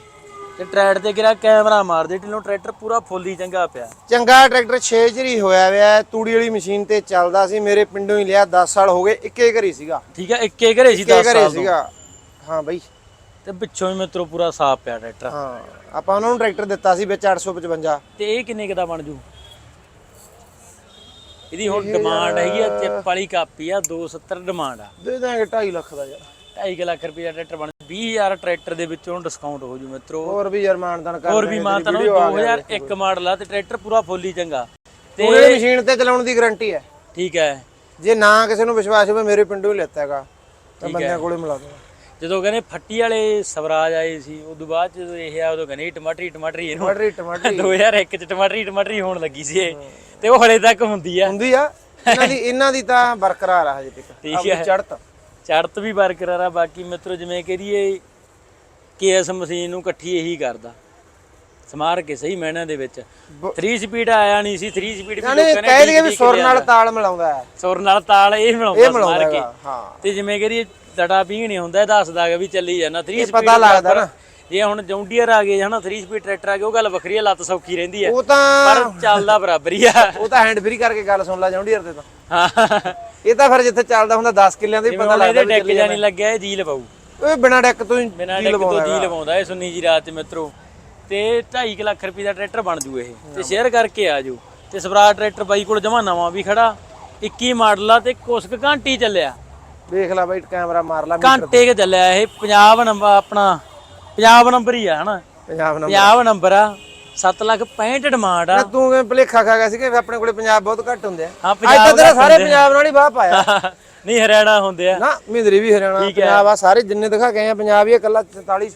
ਤੇ ਟਰੈਡ ਤੇ ਗਿਰਾ ਕੈਮਰਾ ਮਾਰ ਦੇ ਢਿੱਲੋਂ ਟਰੈਕਟਰ ਪੂਰਾ ਫੁੱਲ ਹੀ ਚੰਗਾ ਪਿਆ। ਚੰਗਾ ਟਰੈਕਟਰ 6 ਜਰੀ ਹੋਇਆ ਵਿਆ ਹੈ, ਤੂੜੀ ਵਾਲੀ ਮਸ਼ੀਨ ਤੇ ਚੱਲਦਾ ਸੀ ਮੇਰੇ ਪਿੰਡੋਂ ਹੀ ਲਿਆ 10 ਸਾਲ ਹੋ ਗਏ ਇੱਕੇ ਘਰੀ ਸੀਗਾ। ਠੀਕ ਆ ਇੱਕੇ ਘਰੇ ਸੀ ਇੱਕੇ 10 ਘਰੇ ਸਾਲ ਤੋਂ। ਸੀਗਾ। ਹਾਂ ਬਈ। ਤੇ ਪਿੱਛੋਂ ਹੀ ਮਿੱਤਰੋ ਪੂਰਾ ਸਾਫ਼ ਪਿਆ ਟਰੈਕਟਰ। ਹਾਂ ਆਪਾਂ ਉਹਨਾਂ ਨੂੰ ਟਰੈਕਟਰ ਦਿੱਤਾ ਸੀ ਵਿੱਚ 855 ਤੇ ਇਹ ਕਿੰਨੇ ਕੁ ਦਾ ਬਣ ਜੂ? ਇਹਦੀ ਹੁਣ ਡਿਮਾਂਡ ਹੈਗੀ ਆ ਚਿੱਪ ਵਾਲੀ ਕਾਪੀ ਆ 270 ਡਿਮਾਂਡ ਆ। ਦੇ ਦਾਂਗੇ 2.5 ਲੱਖ ਦਾ ਯਾਰ। 2.5 ਲੱਖ ਰੁਪਏ ਦਾ ਟਰੈਕਟਰ ਬਣ 20000 ਟਰੈਕਟਰ ਦੇ ਵਿੱਚੋਂ ਡਿਸਕਾਊਂਟ ਹੋ ਜੂ ਮਿੱਤਰੋ। ਹੋਰ ਵੀ ਯਾਰ ਮਾਨਦਾਨ ਕਰ ਹੋਰ ਵੀ ਮਾਨਤਾ ਨੂੰ 2001 ਮਾਡਲ ਆ ਤੇ ਟਰੈਕਟਰ ਪੂਰਾ ਫੁੱਲ ਚੰਗਾ। ਤੇ ਵਾਲੀ ਮਸ਼ੀਨ ਤੇ ਚਲਾਉਣ ਦੀ ਗਾਰੰਟੀ ਹੈ। ਠੀਕ ਹੈ। ਜੇ ਨਾ ਕਿਸੇ ਨੂੰ ਵਿਸ਼ਵਾਸ ਹੋਵੇ ਮੇਰੇ ਪਿੰਡੋਂ ਹੀ ਲੈਤਾ ਹੈਗਾ। ਤਾਂ ਬੰਦਿਆਂ ਕੋਲੇ ਮਿਲਾ ਦੂੰਗਾ। ਜਦੋਂ ਕਹਿੰਦੇ ਫੱਟੀ ਵਾਲੇ ਸਵਰਾਜ ਆਏ ਸੀ ਉਦੋਂ ਬਾਅਦ ਜਦੋਂ ਇਹ ਆ ਉਦੋਂ ਕਹਿੰਦੇ ਟਮਾਟਰੀ ਟਮਾਟਰੀ ਇਹਨੂੰ ਟਮਾਟਰੀ ਟਮਾਟਰੀ। 2001 ਚ ਟਮਾਟਰੀ ਟਮਾਟਰੀ ਹੋਣ ਲੱਗੀ ਸੀ ਇਹ। ਤੇ ਉਹ ਹਲੇ ਤੱਕ ਹੁੰਦੀ ਆ। ਹੁੰਦੀ ਆ। ਇਹਨਾਂ ਦੀ ਇਹਨਾਂ ਦੀ ਤਾਂ ਬਰਕਰਾਰ ਆ ਹਜੇ ਤੱਕ। ਠੀਕ ਹੈ। ਚੜਤ ਚੜਤ ਵੀ ਬਰਕਰਾਰ ਆ ਬਾਕੀ ਮਿੱਤਰੋ ਜਿਵੇਂ ਕਹਦੀਏ ਕੇਐਸ ਮਸ਼ੀਨ ਨੂੰ ਇਕੱਠੀ ਇਹੀ ਕਰਦਾ। ਸਮਾਰ ਕੇ ਸਹੀ ਮੈਨਾਂ ਦੇ ਵਿੱਚ। 3 ਸਪੀਡ ਆਇਆ ਨਹੀਂ ਸੀ 3 ਸਪੀਡ ਵੀ ਲੋਕਾਂ ਨੇ ਕਹਿ ਦਈਏ ਵੀ ਸੁਰ ਨਾਲ। ਤਾਲ ਮਿਲਾਉਂਦਾ ਹੈ। ਸੁਰ ਨਾਲ ਤਾਲ ਇਹ ਮਿਲਾਉਂਦਾ ਸਮਾਰ ਕੇ। ਹਾਂ। ਤੇ ਜਿਵੇਂ ਕਹਦੀਏ ਦੜਾ ਪੀਂਗ ਨਹੀਂ ਹੁੰਦਾ ਇਹ ਦੱਸਦਾ ਹੈਗਾ ਵੀ ਚੱਲੀ ਜਾਣਾ। 3 ਸਪੀਡ ਪਤਾ ਲੱਗਦਾ ਨਾ। ਜੇ ਹੁਣ ਜੌਂਡੀਅਰ ਆ ਗਏ ਹਨਾ 3 ਸਪੀਡ ਟਰੈਕਟਰ ਆ ਗਏ ਉਹ ਗੱਲ ਵੱਖਰੀ ਆ ਲੱਤ ਸੌਖੀ ਰਹਿੰਦੀ ਆ। ਉਹ ਤਾਂ ਪਰ ਚੱਲਦਾ ਬਰਾਬਰੀ ਆ। ਉਹ ਤਾਂ ਹੈਂਡ ਫ੍ਰੀ ਕਰਕੇ ਗੱਲ ਸੁਣ ਲੈ ਜੌਂਡੀਅਰ ਤੇ ਤਾਂ। ਹਾਂ। ਇਹ ਤਾਂ ਫਿਰ ਜਿੱਥੇ ਚੱਲਦਾ ਹੁੰਦਾ 10 ਕਿੱਲਿਆਂ ਦਾ ਪਤਾ ਲੱਗਦਾ ਇਹਦੇ ਡੈਕ ਜਾਨੀ ਲੱਗਿਆ ਇਹ ਜੀ ਲਵਾਊ। ਓਏ ਬਿਨਾ ਡੈਕ ਤੋਂ ਹੀ ਬਿਨਾਂ ਡੈਕ ਤੋਂ ਜੀ। ਲਵਾਉਂਦਾ ਇਹ ਸੁੰਨੀ ਜੀ ਰਾਤ ਚ ਮਿੱਤਰੋ। ਤੇ 2.5 ਲੱਖ ਰੁਪਏ ਦਾ ਟਰੈਕਟਰ ਬਣ ਜੂ ਇਹ। ਤੇ ਸ਼ੇਅਰ ਕਰਕੇ ਆ ਜੂ ਤੇ ਸਵਰਾਜ ਟਰੈਕਟਰ ਬਾਈ ਕੋਲ ਜਮਾ ਨਵਾਂ ਵੀ ਖੜਾ। 21 ਮਾਡਲ ਆ ਤੇ ਕੁਛ ਕੁ ਘੰਟੇ ਚੱਲਿਆ। ਦੇਖ ਲੈ ਬਾਈ ਕੈਮਰਾ ਮਾਰ ਲੈ ਘੰਟੇ ਕੇ ਚੱਲਿਆ ਇਹ ਪੰਜਾਬ ਨੰਬਰ ਆਪਣਾ ਪੰਜਾਬ ਨੰਬਰ ਹੀ ਆ ਹਨਾ? ਪੰਜਾਬ ਨੰਬਰ। ਪੰਜਾਬ ਨੰਬਰ ਆ। 7 ਲੱਖ 65 ਡਿਮਾਂਡ ਆ। ਤੂੰ ਕਿਵੇਂ ਭਲੇਖਾ ਖਾ ਗਿਆ ਸੀ ਕਿ ਆਪਣੇ ਕੋਲੇ ਪੰਜਾਬ ਬਹੁਤ ਘੱਟ ਹੁੰਦੇ ਆ। ਹਾਂ ਅੱਜ ਪੰਜਾਬ ਤਾਂ ਤੇਰਾ ਸਾਰੇ। ਪੰਜਾਬ ਨਾਲ ਹੀ ਵਾਹ ਪਾਇਆ। ਨਹੀਂ ਹਰਿਆਣਾ ਹੁੰਦੇ ਆ। ਨਾ ਮਿੰਦਰੀ ਵੀ ਹਰਿਆਣਾ ਪੰਜਾਬ ਆ ਸਾਰੇ ਜਿੰਨੇ ਦਿਖਾ ਗਏ ਆ ਪੰਜਾਬ ਹੀ ਇਕੱਲਾ 44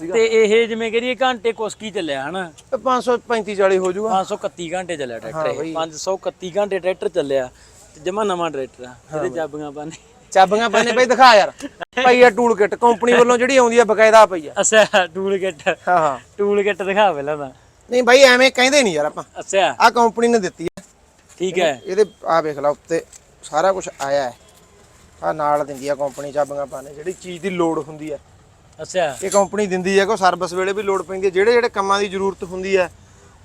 ਸੀਗਾ। ਤੇ ਇਹ ਜਿਵੇਂ ਕਰੀਏ ਘੰਟੇ ਕੁਛ ਕੀ ਚੱਲਿਆ ਹਨਾ? ਇਹ 535 40 ਹੋ ਜਾਊਗਾ 531 ਘੰਟੇ ਚੱਲਿਆ ਟਰੈਕਟਰ ਇਹ। 531 ਘੰਟੇ ਟਰੈਕਟਰ ਚੱਲਿਆ। ਤੇ ਜਮਾ ਨਵਾਂ ਟਰੈਕਟਰ ਆ। ਇਹਦੇ ਚਾਬੀਆਂ ਪਾਣੇ ਚਾਬੀਆਂ ਪਾਣੇ ਬਈ ਦਿਖਾ ਯਾਰ। ਪਈ ਆ ਟੂਲ ਕਿੱਟ। ਕੰਪਨੀ ਵੱਲੋਂ ਜਿਹੜੀ ਆਉਂਦੀ ਆ ਬਕਾਇਦਾ ਪਈ ਆ। ਅੱਛਾ ਟੂਲ ਕਿੱਟ। ਹਾਂ ਹਾਂ। ਟੂਲ ਕਿੱਟ ਦਿਖਾ ਪਹਿਲਾਂ ਤਾਂ। ਨਹੀਂ ਬਾਈ ਐਵੇਂ ਕਹਿੰਦੇ ਨਹੀਂ ਯਾਰ ਆਪਾਂ। ਅੱਛਾ। ਆ ਕੰਪਨੀ ਨੇ ਦਿੱਤੀ ਆ ਠੀਕ ਹੈ। ਇਹਦੇ ਆ ਵੇਖ ਲਾ ਉੱਤੇ ਸਾਰਾ ਕੁਝ ਆਇਆ ਹੈ। ਆ ਨਾਲ ਦਿੰਦੀ ਆ ਕੰਪਨੀ ਚਾਬੀਆਂ ਪਾਣੇ ਜਿਹੜੀ ਚੀਜ਼ ਦੀ ਲੋੜ ਹੁੰਦੀ ਆ ਅੱਛਾ। ਇਹ ਕੰਪਨੀ ਦਿੰਦੀ ਹੈ ਕੋ ਸਰਵਿਸ ਵੇਲੇ ਵੀ ਲੋੜ ਪੈਂਦੀ ਹੈ। ਜਿਹੜੇ ਜਿਹੜੇ ਕੰਮਾਂ ਦੀ ਜ਼ਰੂਰਤ ਹੁੰਦੀ ਹੈ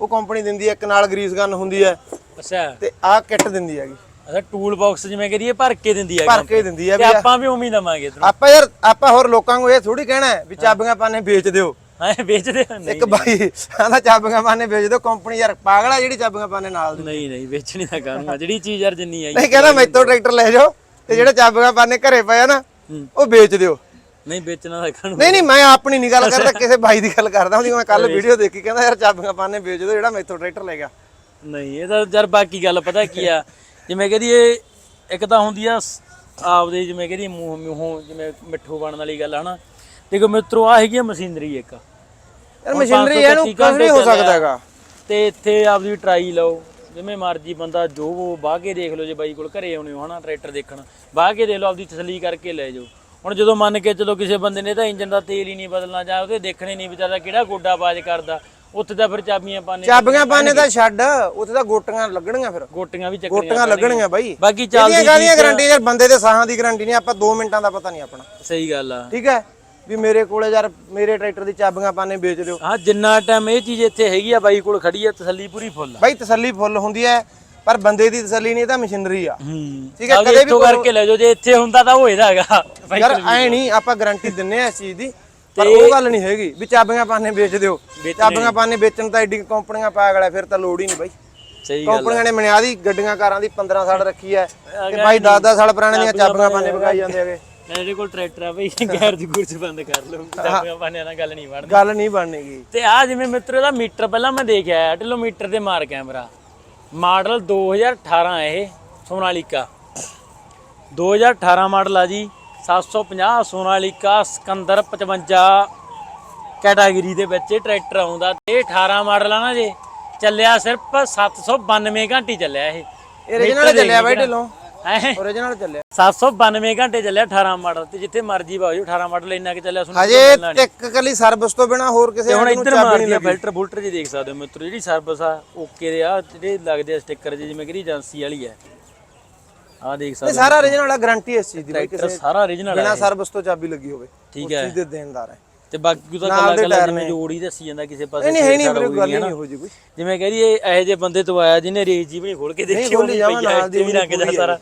ਉਹ ਕੰਪਨੀ ਦਿੰਦੀ ਹੈ। ਇੱਕ ਨਾਲ ਗਰੀਸ ਗਨ ਹੁੰਦੀ ਹੈ। ਅੱਛਾ। ਤੇ ਆਹ ਕਿੱਟ ਦਿੰਦੀ ਹੈਗੀ। ਅੱਛਾ ਟੂਲ ਬਾਕਸ ਜਿਵੇਂ ਕਰੀਏ ਭਰ ਕੇ ਦਿੰਦੀ ਹੈ ਭਰ ਕੇ ਦਿੰਦੀ ਹੈ ਵੀ ਆਪਾਂ ਵੀ ਉਵੇਂ ਹੀ ਤੈਨੂੰ ਆਪਾਂ ਯਾਰ ਆਪਾਂ ਹੋਰ ਲੋਕਾਂ ਨੂੰ ਇਹ ਥੋੜੀ ਕਹਿਣਾ ਹੈ ਵੀ ਚਾਬੀਆਂ ਪਾਣੇ ਵੇਚ ਦਿਓ। ਹਾਂ ਵੇਚਦੇ ਨਹੀਂ ਇੱਕ ਬਾਈ ਆਂਦਾ ਚਾਬੀਆਂ ਪਾਣੇ ਵੇਚ ਦਿਓ ਕੰਪਨੀ ਯਾਰ ਪਾਗਲ ਆ ਜਿਹੜੀ ਚਾਬੀਆਂ ਪਾਣੇ ਨਾਲ ਦੀ। ਨਹੀਂ ਨਹੀਂ ਵੇਚਣੀ ਤਾਂ ਆ ਜਿਹੜੀ ਚੀਜ਼ ਯਾਰ ਜਿੰਨੀ ਆਈ। ਨਹੀਂ ਕਹਿੰਦਾ ਮੈਥੋਂ ਟਰੈਕਟਰ ਲੈ ਜਾਓ ਤੇ ਜਿਹੜੇ ਚਾਬੀਆਂ ਪਾਣੇ ਘਰੇ ਪਏ ਆ ਨਾ। ਉਹ ਵੇਚ ਦਿਓ। ਨਹੀਂ ਵੇਚਣਾ ਤਾਂ ਕਾਹਨੂੰ ਨਹੀਂ ਨਹੀਂ ਮੈਂ ਆਪਣੀ ਨਹੀਂ ਗੱਲ ਕਰਦਾ ਕਿਸੇ ਬਾਈ ਦੀ ਗੱਲ ਕਰਦਾ। ਹੁੰਦੀ ਮੈਂ ਕੱਲ ਵੀਡੀਓ ਦੇਖੀ ਕਹਿੰਦਾ ਯਾਰ ਚਾਬੀਆਂ ਪਾਣੇ ਵੇਚ ਦਿਓ ਜਿਹੜਾ ਮੈਥੋਂ ਟਰੈਕਟਰ ਲੈ ਗਿਆ। ਨਹੀਂ ਇਹ ਤਾਂ ਯਾਰ ਬਾਕੀ ਗੱਲ ਪਤਾ ਕੀ ਆ ਜਿਵੇਂ ਕਹਦੀ ਇਹ ਇੱਕ ਤਾਂ ਹੁੰਦੀ ਆ ਆਪਦੇ ਜਿਵੇਂ ਕਹਦੀ ਮੂੰਹ ਮੂੰਹੋਂ ਜਿਵੇਂ ਮਿੱਠੂ ਬਣਨ ਵਾਲੀ ਗੱਲ ਹਨਾ ਦੇਖੋ ਮਿੱਤਰੋ ਆ ਹੈਗੀ ਮਸ਼ੀਨਰੀ ਇੱਕ। ਯਾਰ ਮਸ਼ੀਨਰੀ ਇਹਨੂੰ ਕੁਝ ਨਹੀਂ ਹੋ ਸਕਦਾ ਹੈਗਾ। ਤੇ ਇੱਥੇ ਆਪਦੀ ਟਰਾਈ ਲਓ ਜਿਵੇਂ ਮਰਜ਼ੀ ਬੰਦਾ ਜੋ ਉਹ ਬਾਹ ਕੇ ਦੇਖ ਲਓ ਜੇ ਬਾਈ ਕੋਲ ਘਰੇ ਆਉਣੇ ਹੋ ਹਨਾ ਟਰੈਕਟਰ ਦੇਖਣ ਬਾਹ ਕੇ ਦੇਖ ਲਓ ਆਪਦੀ ਤਸੱਲੀ ਕਰਕੇ ਲੈ ਜਾਓ। ਹੁਣ ਜਦੋਂ ਮੰਨ ਕੇ ਚਲੋ ਕਿਸੇ ਬੰਦੇ ਨੇ ਤਾਂ ਇੰਜਨ ਦਾ ਤੇਲ ਹੀ ਨਹੀਂ ਬਦਲਣਾ ਜਾਂ ਉਹਦੇ ਦੇਖਣੇ ਨਹੀਂ ਵਿਚਾਰਾ ਕਿਹੜਾ ਗੋਡਾ ਬਾਜ ਕਰਦਾ ਉੱਥੇ ਤਾਂ ਫਿਰ ਚਾਬੀਆਂ ਪਾਣੇ ਚਾਬੀਆਂ ਪਾਣੇ ਤਾਂ ਛੱਡ ਉੱਥੇ ਤਾਂ ਗੋਟੀਆਂ ਲੱਗਣਗੀਆਂ ਫਿਰ। ਗੋਟੀਆਂ ਵੀ ਚੱਕਣੀਆਂ ਗੋਟੀਆਂ ਲੱਗਣਗੀਆਂ ਬਾਈ। ਬਾਕੀ ਚੱਲਦੀ ਕਾਹਦੀਆਂ ਗਾਰੰਟੀ ਯਾਰ ਬੰਦੇ ਦੇ ਸਾਹਾਂ ਦੀ ਗਾਰੰਟੀ ਨਹੀਂ ਆਪਾਂ 2 ਮਿੰਟਾਂ ਦਾ ਪਤਾ ਨਹੀਂ ਆਪਣਾ। ਸਹੀ ਗੱਲ ਆ। ਠੀਕ ਹੈ? ਵੀ ਮੇਰੇ ਕੋਲੇ ਯਾਰ ਮੇਰੇ ਟਰੈਕਟਰ ਦੀ ਚਾਬੀਆਂ ਪਾਣੇ ਵੇਚ ਦਿਓ। ਹਾਂ ਜਿੰਨਾ ਟਾਈਮ ਇਹ ਚੀਜ਼ ਇੱਥੇ ਹੈਗੀ ਆ ਬਾਈ ਕੋਲ ਖੜੀ ਆ ਤਸੱਲੀ ਪੂਰੀ ਫੁੱਲ ਆ। ਬਾਈ ਤਸੱਲੀ ਫੁੱਲ ਹੁੰਦੀ ਹੈ ਪਰ ਬੰਦੇ ਦੀ ਤਸੱਲੀ ਨਹੀਂ ਇਹ ਤਾਂ ਮਸ਼ੀਨਰੀ ਆ। ਠੀਕ ਹੈ, ਕਦੇ ਵੀ ਇੱਥੋਂ ਕਰਕੇ ਲੈ ਜਾਓ ਜੇ ਇੱਥੇ ਹੁੰਦਾ ਤਾਂ ਇਹਦਾ ਹੈਗਾ। ਯਾਰ ਐ ਨਹੀਂ ਆਪਾਂ ਗਾਰੰਟੀ ਦਿੰਨੇ ਆ ਇਸ ਚੀਜ਼ ਦੀ ਪਰ ਉਹ ਗੱਲ ਨਹੀਂ ਹੈਗੀ ਵੀ ਚਾਬੀਆਂ ਪਾਣੇ ਵੇਚ ਦਿਓ। ਚਾਬੀਆਂ ਪਾਣੇ ਵੇਚਣ ਤਾਂ ਐਡੀ ਕੰਪਨੀਆਂ ਪਾਗਲ ਆ ਫਿਰ ਤਾਂ ਲੋੜ ਹੀ ਨਹੀਂ ਬਾਈ। ਸਹੀ ਗੱਲ ਕੰਪਨੀਆਂ ਨੇ ਮਨਿਆਦੀ ਗੱਡੀਆਂ ਕਾਰਾਂ ਦੀ 15 ਸਾਲ ਰੱਖੀ ਐ ਤੇ ਬਾਈ 10-10 ਸਾਲ ਪੁਰਾਣੇ ਦੀਆਂ ਚਾਬੀਆਂ ਪਾਣੇ ਵਿਕਾਈ ਜਾਂਦੇ ਹੈਗੇ। ਮੇਰੇ ਕੋਲ ਟਰੈਕਟਰ ਆ ਬਈ ਗੈਰਜ ਗੁਰਜ ਬੰਦ ਕਰ ਲਓ। ਚਾਬੀਆਂ ਪਾਣੇ ਨਾਲ ਗੱਲ ਨਹੀਂ ਬਣਦੀ। ਗੱਲ ਨਹੀਂ ਬਣਨੀਗੀ ਤੇ ਆ ਜਿਵੇਂ ਮਿੱਤਰ ਦਾ ਮੀਟਰ ਪਹਿਲਾਂ ਮੈਂ ਦੇਖਿਆ ਹੈ ਕਿਲੋਮੀਟਰ ਦੇ ਮਾਰ ਕੈਮਰਾ। ਮਾਡਲ 2018 ਹੈ ਇਹ ਸੋਨਾਲੀਕਾ। 2018 ਮਾਡਲ ਆ ਜੀ 750 ਸੋਨਾਲੀਕਾ ਸਕੰਦਰ 55 ਕੈਟਾਗਰੀ ਦੇ ਵਿੱਚ ਇਹ ਟਰੈਕਟਰ ਆਉਂਦਾ। ਤੇ ਇਹ 18 ਮਾਡਲ ਆ ਨਾ ਜੇ ਚੱਲਿਆ ਸਿਰਫ 792 ਘੰਟੇ ਚੱਲਿਆ ਇਹ। ਇਹ original ਚੱਲਿਆ ਬਾਈ ਢਿੱਲੋਂ। ਹੈ? Origignal ਚੱਲਿਆ। 792 ਘੰਟੇ ਚੱਲਿਆ 18 ਮਾਡਲ ਤੇ ਜਿੱਥੇ ਮਰਜ਼ੀ ਭਾਜੋ 18 ਮਾਡਲ ਇੰਨਾ ਕਿ ਚੱਲਿਆ ਸੁਣ ਹਜੇ ਇੱਕ ਕੱਲੀ ਸਰਵਿਸ ਤੋਂ ਬਿਨਾ ਹੋਰ ਕਿਸੇ ਤੇ ਹੁਣ ਇੱਧਰ ਚਾਬੀ ਮਾਰਦੀ ਆ ਫਿਲਟਰ ਬੁਲਟਰ ਜੀ ਦੇਖ ਸਕਦੇ ਹੋ ਮਿੱਤਰੋ ਜਿਹੜੀ ਸਰਵਿਸ ਆ ਓਕੇ ਦੇ ਆ ਜਿਹੜੇ ਲੱਗਦੇ ਆ ਸਟicker ਜਿਵੇਂ ਕਿ ਏਜੰਸੀ ਵਾਲੀ ਹੈ ਆ ਦੇਖ ਸਕਦੇ ਸਾਰਾ origignal ਆ ਗਾਰੰਟੀ ਇਸ ਚੀਜ਼ ਦੀ ਬਾਈ ਟਰੈਕਟਰ ਸਾਰਾ origignal ਬਿਨਾ ਸਰਵਿਸ ਤੋਂ ਚਾਬੀ ਲੱਗੀ ਹੋਵੇ। ਠੀਕ ਉਸ ਹੈ। ਚੀਜ਼ ਦੇ ਦੇਣਦਾਰ ਹੈ। ਤੇ ਬਾਕੀ ਤਾਂ ਦੇ ਗੱਲਾਂ ਟਾਇਰ ਜਿਵੇਂ। ਜੋੜ ਹੀ ਦੱਸੀ ਜਾਂਦਾ ਕਿਸੇ ਪਾਸੇ ਨਹੀਂ ਨਹੀਂ ਮੇਰੇ ਗੱਲ ਨਹੀਂ। ਹੋ ਜੀ ਕੋਈ। ਜਿਵੇਂ ਕਹਦੀਏ ਇਹੋ ਜਿਹੇ ਬੰਦੇ ਤੋਂ ਆਇਆ ਜਿਹਨੇ ਰੇਸ ਜੀ ਵੀ ਨਹੀਂ ਖੋਲ ਕੇ ਦੇਖੀ ਦੀ ਵੀ ਰੰਗ ਪੂਰੀ ਸਾਰਾ।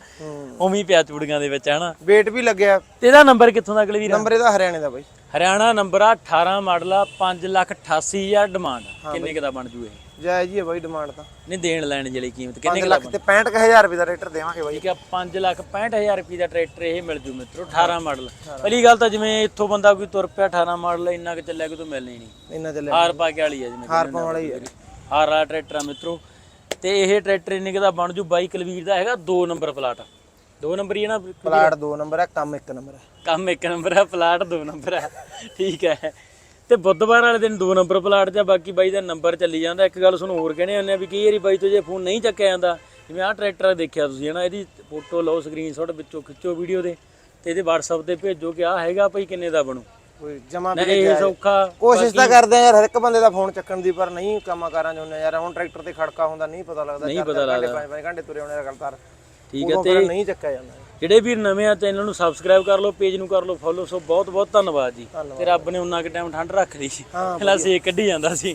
ਉਵੇਂ ਪਿਆ ਚੂੜੀਆਂ ਦੇ ਵਿੱਚ ਹਨਾ ਵੇਟ ਵੀ ਲੱਗਿਆ। ਤੇ ਇਹਦਾ ਨੰਬਰ ਕਿੱਥੋਂ ਦਾ ਅਗਲੇ ਵੀਰ? ਨੰਬਰ ਇਹਦਾ ਹਰਿਆਣੇ ਦਾ ਬਾਈ। ਹਰਿਆਣਾ ਨੰਬਰ ਆ 18 ਮਾਡਲ ਆ 588000 ਡਿਮਾਂਡ ਕਿੰਨੇ ਕੁ ਦਾ ਬਣ ਜੂ ਇਹ? ਜਾਇਜ਼ ਹੀ ਹੈ ਬਾਈ ਡਿਮਾਂਡ ਤਾਂ। ਨਹੀਂ ਦੇਣ ਲੈਣ ਜਿਹੜੀ ਕੀਮਤ ਕਿੰਨੇ 5 ਕੁ ਦਾ ਲੱਖ ਤੇ 65000 ਰੁਪਏ ਦਾ ਰੇਟਰ ਦੇਵਾਂਗੇ ਬਾਈ। ਠੀਕ ਆ 5 ਲੱਖ 65000 ਰੁਪਏ ਦਾ ਟਰੈਕਟਰ ਇਹ ਮਿਲ ਜੂ ਮਿੱਤਰੋ 18 ਮਾਡਲ ਪਹਿਲੀ ਗੱਲ ਤਾਂ ਜਿਵੇਂ ਇੱਥੋਂ ਬੰਦਾ ਕੋਈ ਤੁਰ ਪਿਆ 18 ਮਾਡਲ ਇੰਨਾ ਕਿ ਚੱਲਿਆ ਕਿ ਤੋਂ ਮਿਲਣੀ ਨਹੀਂ। ਇੰਨਾ ਚੱਲਿਆ। ਹਾਰ ਪਾ ਕੇ ਵਾਲੀ ਆ ਜਿਵੇਂ ਹਾਰ ਪਾਉਣ ਵਾਲਾ ਹੀ ਹੈ ਹਾਰ ਵਾਲਾ ਟਰੈਕਟਰ ਆ ਮਿੱਤਰੋ। ਤੇ ਇਹ ਟਰੈਕਟਰ ਇੰਨੇ ਕੁ ਦਾ ਬਣ ਜੂ ਬਾਈ ਕਲਵੀਰ ਦਾ ਹੈਗਾ 2 ਨੰਬਰ ਪਲਾਟ। 2 ਨੰਬਰ ਹੀ ਹੈ ਨਾ ਪਲਾਟ 2 ਨੰਬਰ ਹੈ ਕੰਮ 1 ਨੰਬਰ ਹੈ। ਕੰਮ ਇੱਕ ਨੰਬਰ ਹੈ ਪਲਾਟ ਦੋ ਨੰਬਰ ਹੈ। ਠੀਕ ਹੈ। ਤੇ ਬੁੱਧਵਾਰ ਵਾਲੇ ਦਿਨ ਦੋ ਨੰਬਰ ਪਲਾਟ 'ਚ ਆ, ਬਾਕੀ ਬਾਈ ਦਾ ਨੰਬਰ ਚੱਲੀ ਜਾਂਦਾ। ਇੱਕ ਗੱਲ ਤੁਹਾਨੂੰ ਹੋਰ ਕਹਿੰਦੇ ਹੁੰਦੇ ਆ ਵੀ ਕਈ ਵਾਰੀ ਬਾਈ ਤੋਂ ਜੇ ਫੋਨ ਨਹੀਂ ਚੱਕਿਆ ਜਾਂਦਾ ਜਿਵੇਂ ਆਹ ਟਰੈਕਟਰ ਦੇਖਿਆ ਤੁਸੀਂ ਹਨਾ? ਇਹਦੀ ਫੋਟੋ ਲਓ ਸਕਰੀਨਸ਼ਾਟ ਵਿੱਚੋਂ ਖਿੱਚੋ ਵੀਡੀਓ ਦੇ ਤੇ ਇਹਦੇ WhatsApp ਤੇ ਭੇਜੋ ਕਿ ਆਹ ਹੈਗਾ ਭਾਈ ਕਿੰਨੇ ਦਾ ਬਣੂ? ਕੋਈ ਜਮਾ ਨਾ ਵੀ ਇਹ ਸੌਖਾ ਕੋਸ਼ਿਸ਼ ਤਾਂ ਕਰਦੇ ਆ ਯਾਰ ਹਰ ਇੱਕ ਬੰਦੇ ਦਾ ਫੋਨ ਚੱਕਣ ਦੀ ਪਰ ਨਹੀਂ ਕੰਮਾਂ ਕਾਰਾਂ ਚ ਹੁੰਦੇ ਯਾਰ। ਹੁਣ ਟਰੈਕਟਰ ਤੇ ਖੜਕਾ ਹੁੰਦਾ ਨਹੀਂ ਪਤਾ ਲੱਗਦਾ ਨਹੀਂ ਪਤਾ ਲੱਗਦਾ। ਪੰਜ ਪੰਜ ਘੰਟੇ ਤੁਰੇ ਹੋਣੇ ਲਗਾਤਾਰ। ਠੀਕ ਹੈ ਫਿਰ ਨਹੀਂ ਚੱਕਿਆ ਜਾਂਦਾ। ਜਿਹੜੇ ਵੀਰ ਨਵੇਂ ਆ ਚੈਨਲ ਨੂੰ ਸਬਸਕ੍ਰਾਈਬ ਕਰ ਲਓ ਪੇਜ ਨੂੰ ਕਰ ਲਓ ਫੋਲੋ ਸੋ ਬਹੁਤ ਬਹੁਤ ਧੰਨਵਾਦ ਜੀ। ਤੇ ਰੱਬ ਨੇ ਉਨਾ ਕੁ ਟਾਈਮ ਠੰਡ ਰੱਖ ਲਈ। ਸੀ ਪਹਿਲਾਂ ਸੇਕ ਕੱਢੀ ਜਾਂਦਾ ਸੀ।